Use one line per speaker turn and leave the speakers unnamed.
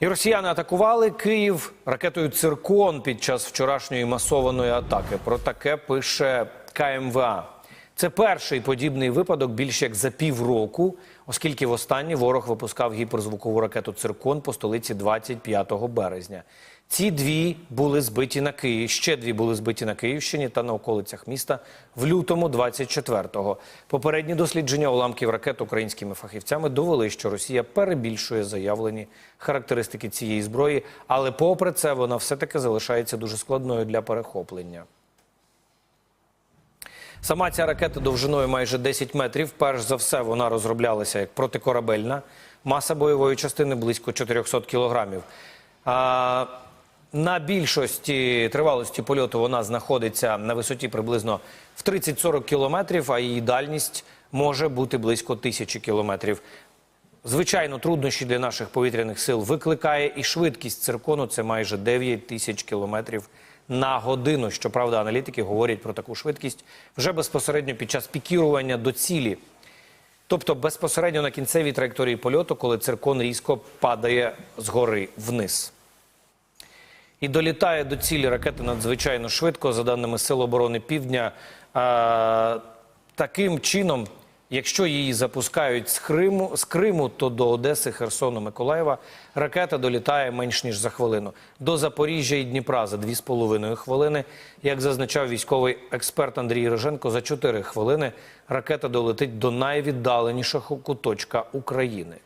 І росіяни атакували Київ ракетою Циркон під час вчорашньої масованої атаки. Про таке пише КМВА. Це перший подібний випадок більш як за півроку, оскільки востаннє ворог випускав гіперзвукову ракету Циркон по столиці 25 березня. Ці дві були збиті на Києві. Ще дві були збиті на Київщині та на околицях міста в лютому 24-го. Попередні дослідження уламків ракет українськими фахівцями довели, що Росія перебільшує заявлені характеристики цієї зброї, але попри це вона все-таки залишається дуже складною для перехоплення. Сама ця ракета довжиною майже 10 метрів. Перш за все, вона розроблялася як протикорабельна. Маса бойової частини близько 400 кілограмів. А, на більшості тривалості польоту вона знаходиться на висоті приблизно в 30-40 кілометрів, а її дальність може бути близько тисячі кілометрів. Звичайно, труднощі для наших повітряних сил викликає і швидкість циркону це майже 9 тисяч кілометрів на годину. Щоправда, аналітики говорять про таку швидкість вже безпосередньо під час пікірування до цілі. Тобто безпосередньо на кінцевій траєкторії польоту, коли циркон різко падає згори вниз. І долітає до цілі ракети надзвичайно швидко, за даними Сил оборони Півдня. Таким чином, якщо її запускають з Криму, з Криму, то до Одеси, Херсону, Миколаєва ракета долітає менш ніж за хвилину. До Запоріжжя і Дніпра за 2,5 хвилини. Як зазначав військовий експерт Андрій Роженко, за 4 хвилини ракета долетить до найвіддаленішого куточка України.